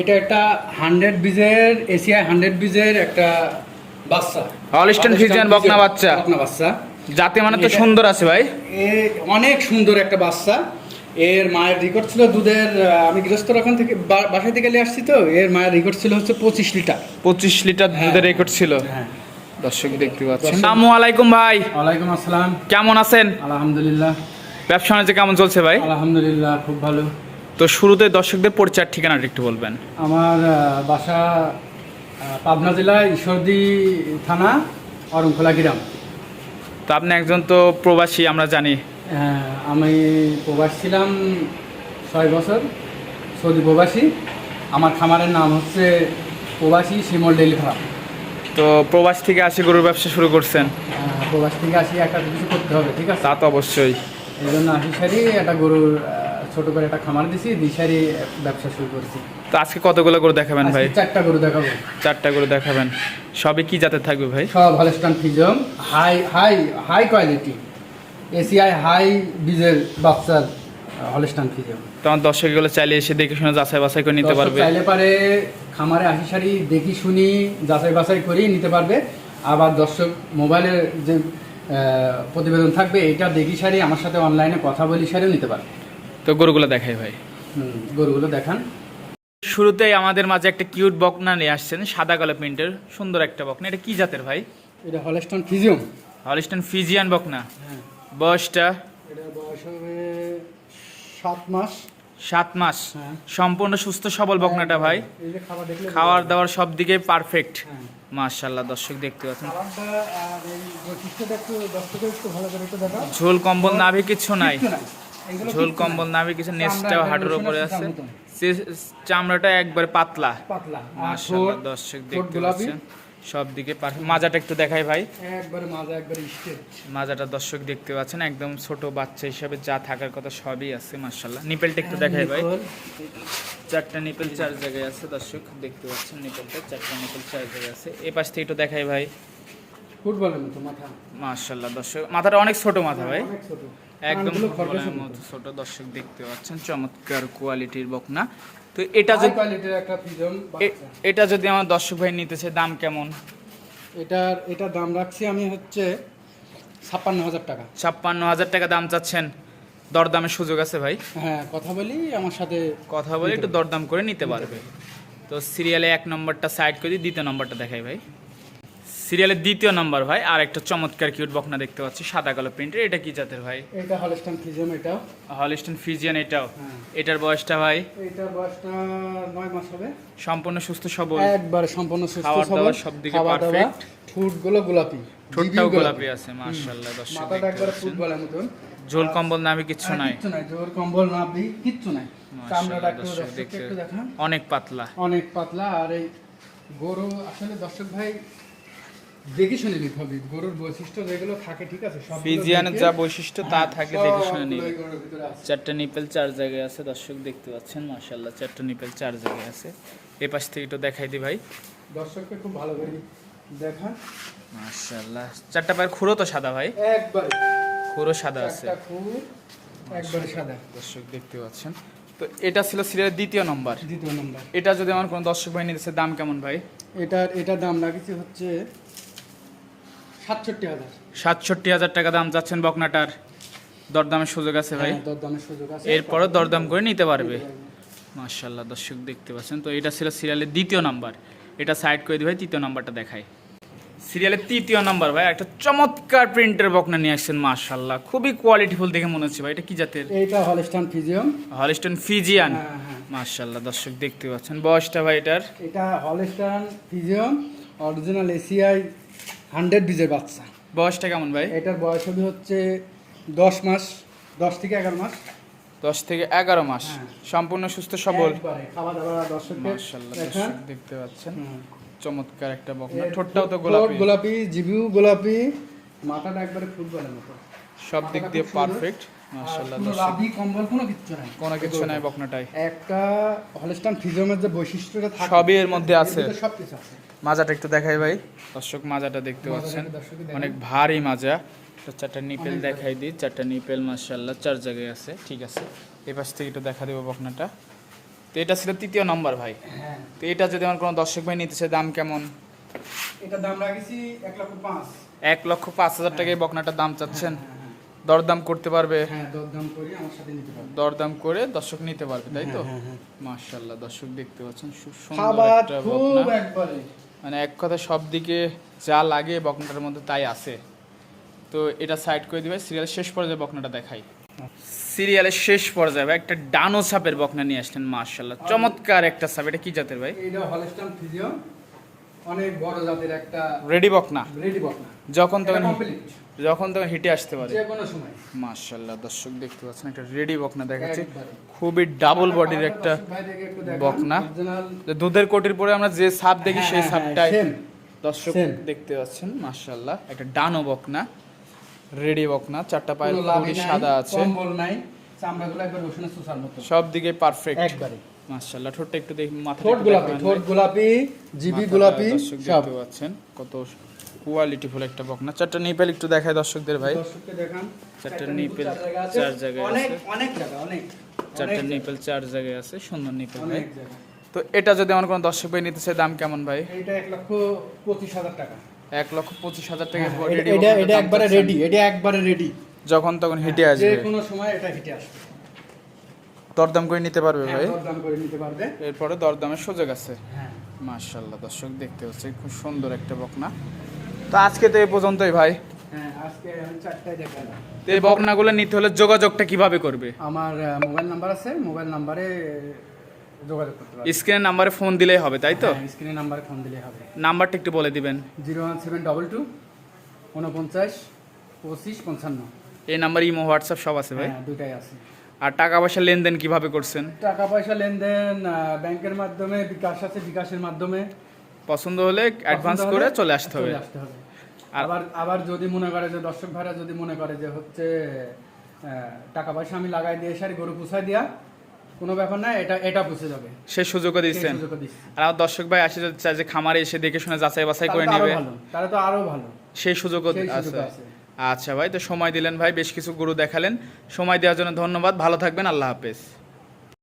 এটা একটা হান্ড্রেড বিজের এশিয়ায় হান্ড্রেড বিজের একটা বাচ্চা। Holstein Friesian বকনা বাচ্চা। বকনা বাচ্চা। জাতি মানে তো সুন্দর আছে ভাই। এ অনেক সুন্দর একটা বাচ্চা। এর মায়ের রেকর্ড ছিল দুধের আমি গৃহস্থর ওখান থেকে বাসায় থেকে নিয়ে আসছি তো এর মায়ের রেকর্ড ছিল হচ্ছে পঁচিশ লিটার। পঁচিশ লিটার হ্যাঁ। দুধের রেকর্ড ছিল। হ্যাঁ। দর্শক দেখতে পাচ্ছেন। আসসালামু আলাইকুম ভাই। ওয়ালাইকুম আসসালাম। কেমন আছেন? আলহামদুলিল্লাহ। ব্যবসা বাণিজ্য কেমন চলছে ভাই? আলহামদুলিল্লাহ খুব ভালো। তো শুরুতে দর্শকদের পরিচয় ঠিকানাটা একটু বলবেন। আমার বাসা পাবনা জেলা ঈশ্বরদী থানা অরংখোলা গ্রাম। তো আপনি একজন তো প্রবাসী আমরা জানি। হ্যাঁ, আমি প্রবাস ছিলাম ছয় বছর সৌদি প্রবাসী। আমার খামারের নাম হচ্ছে প্রবাসী শিমল ডেলি ফার্ম। তো প্রবাস থেকে আসি গরুর ব্যবসা শুরু করছেন? আহ, প্রবাস থেকে আসি একটা কিছু করতে হবে ঠিক আছে? তা তো অবশ্যই। এই জন্য আসি সারি একটা গরুর ছোট করে একটা খামার দিছি দিই সারি ব্যবসা শুরু করছি। তো আজকে কতগুলো গরু দেখাবেন ভাই? চারটা গরু দেখাবো। চারটা গরু দেখাবেন। সবই কি জাতের থাকবে ভাই? সব Holstein ফিজম high high high quality ACI high বীজের বাচ্চার হলস্টান ফিজম তো আমার দর্শকগুলো চাইলে এসে দেখে শুনে যাচাই বাছাই করে নিতে পারবে। চাইলে পারে খামারে আসি সারি দেখি শুনি যাচাই বাছাই করেই নিতে পারবে। আবার দর্শক মোবাইলের যে প্রতিবেদন থাকবে এটা দেখি সারি আমার সাথে অনলাইনে কথা বলি সারিও নিতে পারবে। তো গরুগুলো দেখাই ভাই। গরুগুলো দেখান। শুরুতেই আমাদের মাঝে একটা কিউট বকনা নিয়ে আসছেন সাদা কালো প্রিন্টের সুন্দর একটা বকনা। এটা কি জাতের ভাই? এটা হলস্টন ফিজিয়াম। হলিস্টান ফিজিয়ান বকনা। হ্যাঁ। বয়সটা? এটা বয়স হবে সাত মাস। সাত মাস। হ্যাঁ। সম্পূর্ণ সুস্থ সবল বকনাটা ভাই। খাওয়ার দাওয়ার সব দিকে পারফেক্ট হ্যাঁ। মাশাল্লাহ দর্শক দেখতে পাচ্ছেন। ঝোল কম্বল নাভি কিছু নাই। ঝোল কম্বল নামে কিছু চামড়া হাঁটুর উপরে আছে। চামড়াটা একবার পাতলা। দর্শক দেখতে। পাচ্ছেন? সব দিকে মাজাটা একটু দেখাই ভাই। একবারে মাজা একবারে স্টেট মাজাটা দর্শক দেখতে পাচ্ছেন একদম ছোট বাচ্চা হিসাবে যা থাকার কথা সবই আছে মাশাল্লাহ নিপেলটা একটু দেখাই ভাই। চারটা নিপেল চার জায়গায় আছে দর্শক দেখতে পাচ্ছেন নিপেলটা চারটা নিপেল চার জায়গায় আছে। এই পাশ থেকে একটু দেখাই ভাই। ফুটবলের মতো মাথা। মাশাল্লাহ দর্শক মাথাটা অনেক ছোট মাথা ভাই। একদম ফুটবলের মতো। ছোট দর্শক দেখতে পাচ্ছেন চমৎকার কোয়ালিটির বকনা। তো এটা যদি কোয়ালিটির একটা ফিজম এটা যদি আমার দর্শক ভাই নিতেছে দাম কেমন? এটার এটা দাম রাখছি আমি হচ্ছে ছাপ্পান্ন হাজার টাকা। ছাপ্পান্ন হাজার টাকা দাম চাচ্ছেন। দরদামের সুযোগ আছে ভাই? হ্যাঁ কথা বলি আমার সাথে কথা বলে একটু দরদাম করে নিতে পারবে। তো সিরিয়ালে এক নম্বরটা সাইড করে দিয়ে দ্বিতীয় নম্বরটা দেখাই ভাই। সিরিয়ালের দ্বিতীয় নম্বর ভাই আর একটা চমৎকার কিউট বকনা দেখতে পাচ্ছি সাদা কালো প্রিন্টের এটা কি জাতের ভাই? এটা হলস্টান ফিজম এটাও। হলিস্টন ফিজিয়ান এটাও। হ্যাঁ। এটার বয়সটা ভাই? এটা বয়সটা নয় মাস হবে। সম্পূর্ণ সুস্থ সবল। একবারে সম্পূর্ণ সুস্থ সবল দাবার সব দিকে খাওয়া দাওয়া। perfect। ঠোঁটগুলো গোলাপি। ঠোঁটটাও গোলাপি আছে মাশাআল্লাহ দর্শক মাথাটা একবারে। ফুটবলের মতন। ঝোল কম্বল নামে কিচ্ছু আর নাই। কিচ্ছু নাই জোর কম্বল নাবি কিচ্ছু নাই। চামড়াটা একটু দেখান। অনেক পাতলা। অনেক পাতলা আর এই গরু আসলে দর্শক ভাই দেখে শুনে নিতে হবে গরুর বৈশিষ্ট্য যেগুলো থাকে ঠিক আছে সবগুলো ফিজিয়ানের যা বৈশিষ্ট্য তা থাকে দেখে শুনে নিবে। চারটা নিপেল চার জায়গায় আছে দর্শক দেখতে পাচ্ছেন মাশাল্লাহ চারটা নিপেল চার জায়গায় আছে। পাশ থেকে একটু দেখাই দি ভাই। দর্শককে খুব ভালো করে দেখান। মাশাল্লাহ চারটা পায়ের খুঁড়ো তো সাদা ভাই। একবারে। খুঁড়ো সাদা আছে। সাদা। দর্শক দেখতে পাচ্ছেন। তো এটা ছিল সিরিয়ালের দ্বিতীয় নম্বর। দ্বিতীয় নম্বর। এটা যদি আমার কোনো দর্শক ভাই নিতেছে দাম কেমন ভাই? এটার এটার দাম রাখছি হচ্ছে সাতষট্টি হাজার। সাতষট্টি হাজার টাকা দাম যাচ্ছেন বকনাটার। দরদামের সুযোগ আছে ভাই। হ্যাঁ, দরদামের সুযোগ আছে। এরপরও দরদাম করে নিতে পারবে। মাশাল্লাহ দর্শক দেখতে পাচ্ছেন। তো এটা ছিল সিরিয়ালের দ্বিতীয় নাম্বার। এটা সাইড করে দিই ভাই তৃতীয় নাম্বারটা দেখাই। সিরিয়ালের তৃতীয় নাম্বার ভাই একটা চমৎকার প্রিন্টের বকনা নিয়ে আসছেন মাশাল্লাহ খুবই কোয়ালিটিফুল দেখে মনে হচ্ছে ভাই এটা কি জাতের? এইটা হলস্টান ফিজিয়াম হলিস্টন ফিজিয়ান। হ্যাঁ হ্যাঁ। দর্শক দেখতে পাচ্ছেন। বয়সটা ভাই এটার? এটা Holstein Friesian original ACI hundred বিজের বাচ্চা। বয়সটা কেমন ভাই? এটার বয়স হবে হচ্ছে দশ মাস দশ থেকে এগারো মাস। দশ থেকে এগারো মাস। হ্যাঁ। সম্পূর্ণ সুস্থ সবল। খাওয়া দাওয়া দর্শক দেখতে পাচ্ছেন। চমৎকার একটা বকনা ঠোঁটটাও তো গোলাপি। গোলাপি জিবিউ গোলাপি মাথাটা একবারে ফুটবলের মতো। সব দিক দিয়ে। পারফেক্ট লাভি কম্বল কোনো কিচ্ছু নাই। কোনো কিছু নাই বকনাটাই। একটা হলস্টান যে বৈশিষ্ট্যটা থাকে সবই এর মধ্যে আছে। মাজাটা একটু দেখাই ভাই। দর্শক মাজাটা দেখতে পাচ্ছেন। অনেক ভারী মাজা। চারটা নিপেল দেখাই দিই। চারটা নিপেল চার জায়গায় আছে। ঠিক আছে। এই পাশ থেকে একটু দেখা দেবো বকনাটা। তো এটা ছিল তৃতীয় নাম্বার ভাই। হ্যাঁ। তো এটা যদি আমার কোনো দর্শক ভাই নিতে চায় দাম কেমন? এটা দাম রাখেছি এক লক্ষ পাঁচ। এক লক্ষ পাঁচ হাজার টাকায় বকনাটার দাম চাচ্ছেন। দরদাম করতে পারবে? হ্যাঁ দরদাম করি আমার সাথে নিতে পারবে। দরদাম করে দর্শক নিতে পারবে তাই তো? হ্যাঁ, হ্যাঁ, মাশাল্লাহ দর্শক দেখতে পাচ্ছেন খুব সুন্দর একটা খুব বকনা। একবারে। মানে এক কথা সব দিকে যা লাগে বকনাটার মধ্যে তাই আছে। তো এটা সাইড করে দিবে সিরিয়ালের শেষ পর্যায়ে বকনাটা দেখাই। সিরিয়ালের শেষ পর্যায়ে ভাই একটা ডানো সাপের বকনা নিয়ে আসলেন মাশাল্লাহ চমৎকার একটা সাপ এটা কি জাতের ভাই? ফিজিও অনেক বড় জাতের একটা রেডি বকনা। রেডি বকনা। যখন তখন কমপ্লিট যখন তখন হিটে আসতে পারে। মাশাল্লাহ দর্শক দেখতে পাচ্ছেন একটা রেডি বকনা দেখাচ্ছে। খুবই ডাবল বডির একটা বকনা। দুধের কোটির পরে আমরা যে সাপ দেখি হ্যাঁ, সেই হ্যাঁ, সাপটাই দর্শক দেখতে পাচ্ছেন মাশাল্লাহ একটা ডানো বকনা রেডি বকনা চারটা পায়ের সাদা আছে। সব দিকে পারফেক্ট একবারে। মাশাল্লাহ ঠোঁটটা একটু দেখি মাথা ঠোঁট গোলাপি ঠোঁট গোলাপি জিবি গোলাপি সব। পাচ্ছেন কত কোয়ালিটি ফুল একটা বকনা। চারটা নিপেল একটু দেখায় দর্শকদের ভাই। দর্শককে দেখান। চারটা নিপেল চার। জায়গায় অনেক অনেক জায়গা অনেক। চারটা নিপেল চার জায়গায় আছে সুন্দর নিপেল ভাই। তো এটা যদি আমার কোনো দর্শক ভাই নিতে চায় দাম কেমন ভাই? এইটা এক লক্ষ পঁচিশ হাজার টাকা। এক লক্ষ পঁচিশ হাজার টাকা হ্যাঁ, এটা- এটা এটা একবারে রেডি এটা একবারে রেডি যখন তখন হিটে যে কোনো সময় এটা হিটে আসবে। দরদাম করে নিতে পারবে হ্যাঁ, ভাই? দরদাম করে নিতে পারবে। এরপরে দরদামের সুযোগ আছে। হ্যাঁ। মার্শাল্লাহ দর্শক দেখতে হচ্ছে খুব সুন্দর একটা বকনা। তো আজকে তো এই পর্যন্তই ভাই। হ্যাঁ আজকে আমি চারটায় দেখালাম। তো এই বকনাগুলো নিতে হলে যোগাযোগটা কীভাবে করবে? আমার মোবাইল নাম্বার আছে মোবাইল নাম্বারে যোগাযোগ করতে পারবে। স্ক্রিনের নাম্বারে ফোন দিলেই হবে তাই তো? স্ক্রিনে নাম্বারে ফোন দিলে হবে। নাম্বারটা একটু বলে দিবেন। Zero one seven double two উনপঞ্চাশ পঁচিশ পঞ্চান্ন। এই নাম্বার ইমো হোয়াটসঅ্যাপ সব আছে ভাই? হ্যাঁ দুইটাই আছে। আর টাকা পয়সা লেনদেন কীভাবে করছেন? টাকা পয়সা লেনদেন ব্যাংকের মাধ্যমে বিকাশ আছে বিকাশের মাধ্যমে। পছন্দ হলে অ্যাডভান্স করে চলে আসতে হবে। আবার আবার যদি মনে করে যে দর্শক ভাইরা যদি মনে করে যে হচ্ছে টাকা পয়সা আমি লাগাই দিয়ে সারি গরু পুষাই দিয়া কোনো ব্যাপার না এটা এটা পুষে যাবে। সেই সুযোগও দিচ্ছেন। আর আমার দর্শক ভাই আসে যদি চায় যে খামারে এসে দেখে শুনে যাচাই বাছাই করে নেবে। তাহলে তো আরও ভালো। সেই সুযোগও আছে। আচ্ছা ভাই, তো সময় দিলেন ভাই, বেশ কিছু গরু দেখালেন। সময় দেওয়ার জন্য ধন্যবাদ, ভালো থাকবেন, আল্লাহ হাফেজ।